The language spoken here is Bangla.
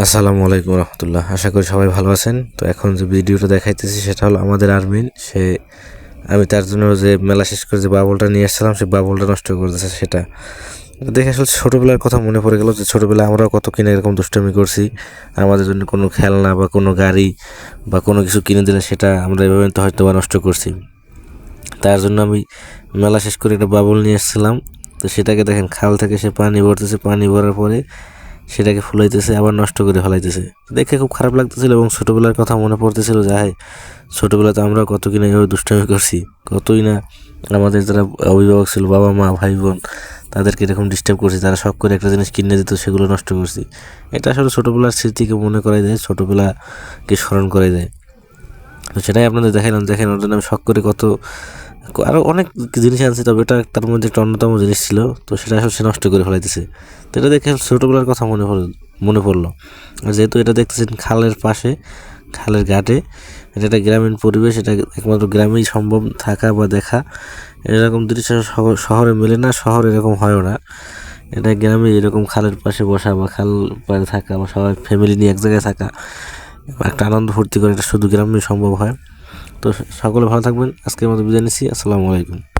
আসসালামু আলাইকুম রহমতুল্লাহ। আশা করি সবাই ভালো আছেন। তো এখন যে ভিডিওটা দেখাইতেছি সেটা হলো আমাদের আর্মিন। সে, আমি তার জন্য যে মেলা শেষ করে যে বাবলটা নিয়ে আসছিলাম, সে বাবলটা নষ্ট করতেছে সেটা। দেখে আসলে ছোটোবেলার কথা মনে পড়ে গেল যে ছোটোবেলায় আমরাও কত কিনে এরকম দুষ্টামি করছি। আমাদের জন্য কোনো খেলনা বা কোনো গাড়ি বা কোনো কিছু কিনে দিলে সেটা আমরা এভাবে তো হয়তো বা নষ্ট করছি। তার জন্য আমি মেলা শেষ করে একটা বাবল নিয়ে এসেছিলাম তো সেটাকে দেখেন, খাল থেকে সে পানি ভরতেছে। পানি ভরার পরে সেটাকে ফুলাইতেছে, আবার নষ্ট করে ফেলাইতেছে। দেখে খুব খারাপ লাগতেছিল এবং ছোটোবেলার কথা মনে পড়তেছিল, যে হাই ছোটোবেলাতে আমরা কত কিনা এভাবে দুষ্টামি করছি, কতই না আমাদের যারা অভিভাবক ছিল, বাবা মা, ভাই বোন, তাদেরকে এরকম ডিস্টার্ব করছি, তারা শখ করে একটা জিনিস কিনে দিত, সেগুলো নষ্ট করছি। এটা আসলে ছোটোবেলার স্মৃতিকে মনে করাই দেয়, ছোটোবেলাকে স্মরণ করাই দেয়। তো সেটাই আপনাদের দেখাইলাম, দেখেন জন্য আমি শখ করে কত আরও অনেক জিনিস আনছে, তবে এটা তার মধ্যে একটা অন্যতম জিনিস ছিল, তো সেটা আসলে সে নষ্ট করে ফেলাইতেছে। তো এটা দেখে ছোটোবেলার কথা মনে পড়ল, মনে পড়ল। যেহেতু এটা দেখতেছেন খালের পাশে, খালের ঘাটে, এটা একটা গ্রামীণ পরিবেশ, এটা একমাত্র গ্রামেই সম্ভব থাকা বা দেখা। এরকম দৃশ্য শহর- শহরে মেলে না, শহরে এরকম হয়ও না। এটা গ্রামে এরকম খালের পাশে বসা বা খাল পাড়ে থাকা বা সবাই ফ্যামিলি নিয়ে এক জায়গায় থাকা, একটা আনন্দ ফুর্তি করে, এটা শুধু গ্রামে সম্ভব হয়। তো সকলে ভালো থাকবেন। আজকের মতো বিদায় নিচ্ছি। আসসালামু আলাইকুম।